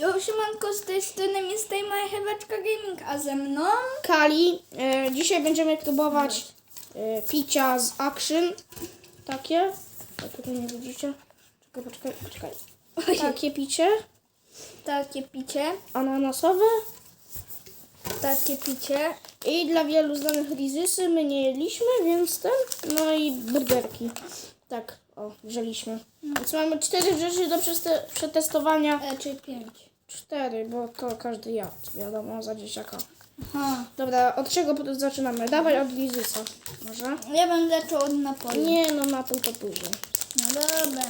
Jo, siemanko, z tej strony Mr. Marcheweczka Gaming, a ze mną... Kali. E, dzisiaj będziemy próbować e, picia z Action. Takie. A tutaj nie widzicie. Czekaj, poczekaj, poczekaj. Takie picie. Takie picie, Ananasowe. takie picie. I dla wielu znanych rizysy my nie jedliśmy, więc ten. No i burgerki. Tak, o, wzięliśmy. Więc mamy cztery rzeczy do przetestowania. E, czy pięć. Cztery, bo to każdy jadł, wiadomo, za dzieciaka. Aha. Dobra, od czego zaczynamy? Dawaj od rizysa. Może? Ja bym zaczął od napoju. Nie, no na to to później. No dobra.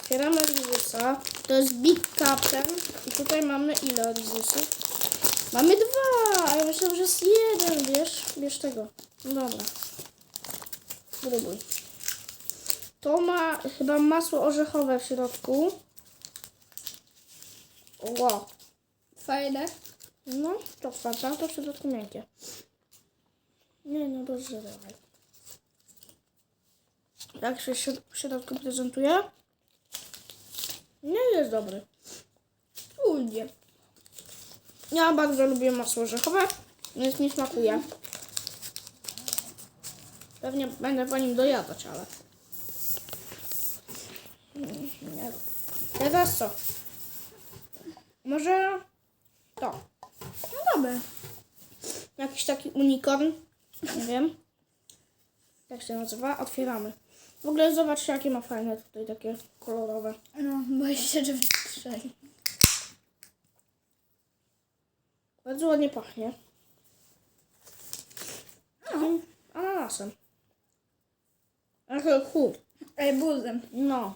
Otwieramy rizysa. To jest Big Captain. I tutaj mamy ile rizysów? Mamy dwa! A ja myślałam, że jest jeden, wiesz? Bierz tego. Dobra. Spróbuj. To ma chyba masło orzechowe w środku. Wow. Fajne. No, to otwarta, to w środku miękkie. Nie, no dobrze, dawaj. Jak się w środku prezentuje? Nie jest dobry. Ujdzie. Ja bardzo lubię masło orzechowe, więc mi smakuje. Pewnie będę po nim dojadać, ale... Nie. Teraz co? Może to. No dobra. Jakiś taki unicorn. Nie wiem. Jak się nazywa? Otwieramy. W ogóle zobaczcie, jakie ma fajne tutaj takie kolorowe. No, boję się, że wystrzeli. Bardzo ładnie pachnie. No. Ananasem. Trochę chu. Ej, buzem. No.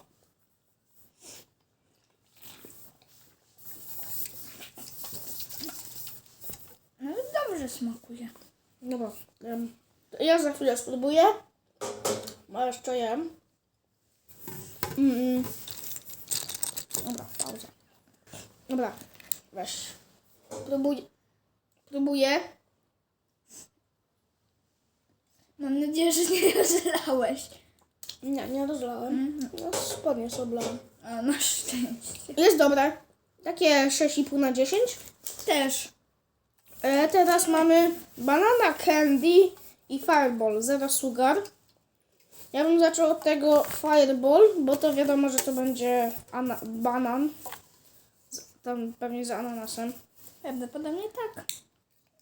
No dobrze smakuje. Dobra. em, Ja za chwilę spróbuję. Bo jeszcze jem. Mm. Dobra, pauza. Dobra, weź. Próbuj. Próbuję. Mam nadzieję, że nie rozlałeś. Nie, nie rozlałem. No, spodnie sobie oblałem. A, na szczęście. Jest dobre. Takie 6,5 na 10. Też. E, teraz mamy banana candy i fireball, zero sugar. Ja bym zaczął od tego fireball, bo to wiadomo, że to będzie ana- banan. Tam pewnie z ananasem. Prawdopodobnie tak.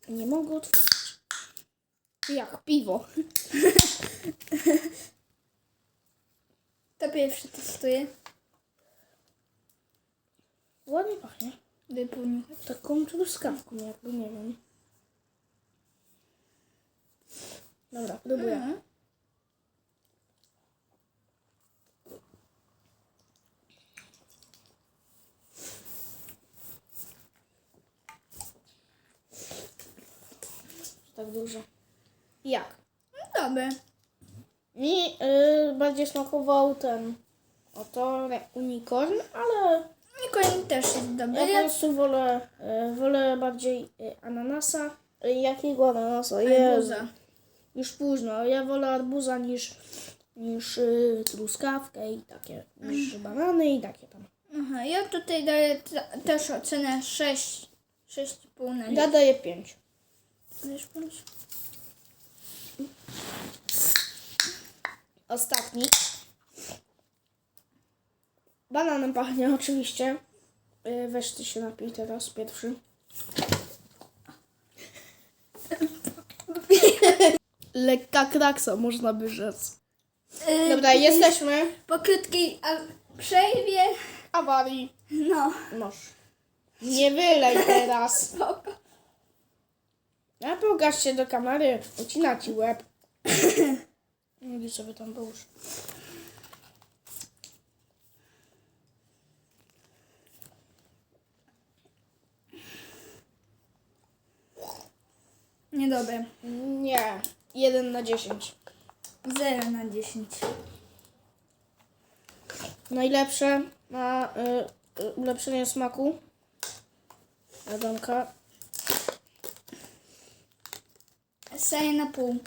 Nie mogę otworzyć. Jak piwo. To pierwszy testuję. Ładnie pachnie. Wypłynął. Taką truskawką, jakby nie wiem. Dobra, próbuję. Mhm. Tak dużo. Jak? No dobra. Mi y, bardziej smakował ten oto unicorn, ale Nikoń też jest ja dobry. po Ja prostu wolę, y, wolę bardziej y, ananasa. Y, jakiego ananasa? Jezu. arbuza. Już późno. Ja wolę arbuza niż, niż y, truskawkę i takie, niż banany i takie tam. Aha, ja tutaj daję te- też ocenę 6, 6,5 na Ja 10. daję 5. Wiesz, bądź? Ostatni. Bananem pachnie oczywiście. Y, weź ty się napij teraz, pierwszy. Lekka kraksa, można by rzec. Yy, Dobra, jesteśmy. Po krótkiej a, przerwie, Awarii. no, Noż. Nie wylej teraz. spoko. Ja pokaż się do kamery. Ucina ci łeb. Nie sobie tam połóż. Niedobre. Nie. 1 na 10. 0 na 10. Najlepsze na y, y, ulepszenie smaku. Jadonka. Seję na pół.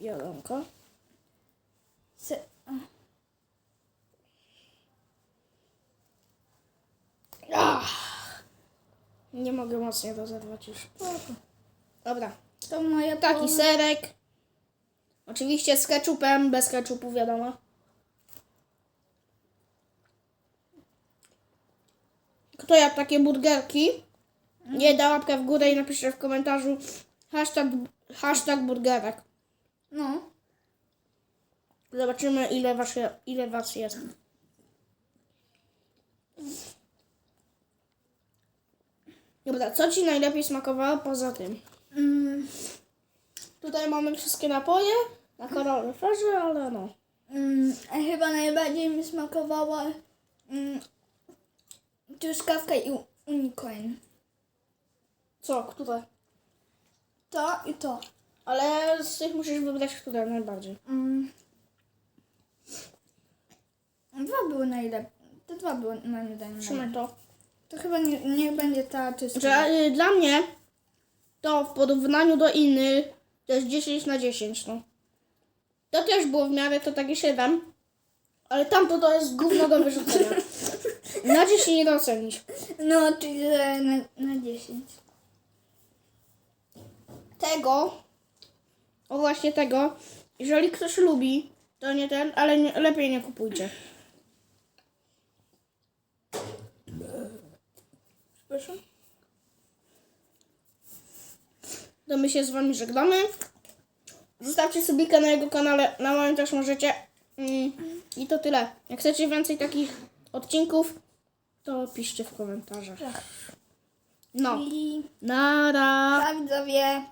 Jadonka. Se... Ach. nie mogę mocniej rozerwać już. Dobra. To moja Taki połowa. serek. Oczywiście z ketchupem, bez ketchupu wiadomo. Kto jadł takie burgerki? Nie da łapkę w górę i napisze w komentarzu hashtag, hashtag burgerek. No. Zobaczymy ile was, ile was jest. Dobra, co Ci najlepiej smakowało poza tym? Mm, Tutaj mamy wszystkie napoje na kaloryferze, ale no. mm, chyba najbardziej mi smakowała mm, truskawka i unicorn. Co, które? To i to. Ale z tych musisz wybrać, które najbardziej. Mm. Dwa były najlepsze. Te dwa były moim zdaniem Trzymaj najlepsze. to. To chyba nie, niech będzie ta Że truskawka. y, dla mnie to w porównaniu do innych to jest 10 na 10, no. To też było w miarę to takie 7, ale tamto to jest gówno do wyrzucenia. Na 10 nie docenić. No, czyli że na, na 10. Tego, o właśnie tego, jeżeli ktoś lubi, to nie ten, ale nie, lepiej nie kupujcie. Przepraszam. To my się z wami żegnamy. Zostawcie subika na jego kanale, na moim też możecie. Mm, I to tyle. Jak chcecie więcej takich odcinków, to piszcie w komentarzach. Tak. No, nara. tak widzowie.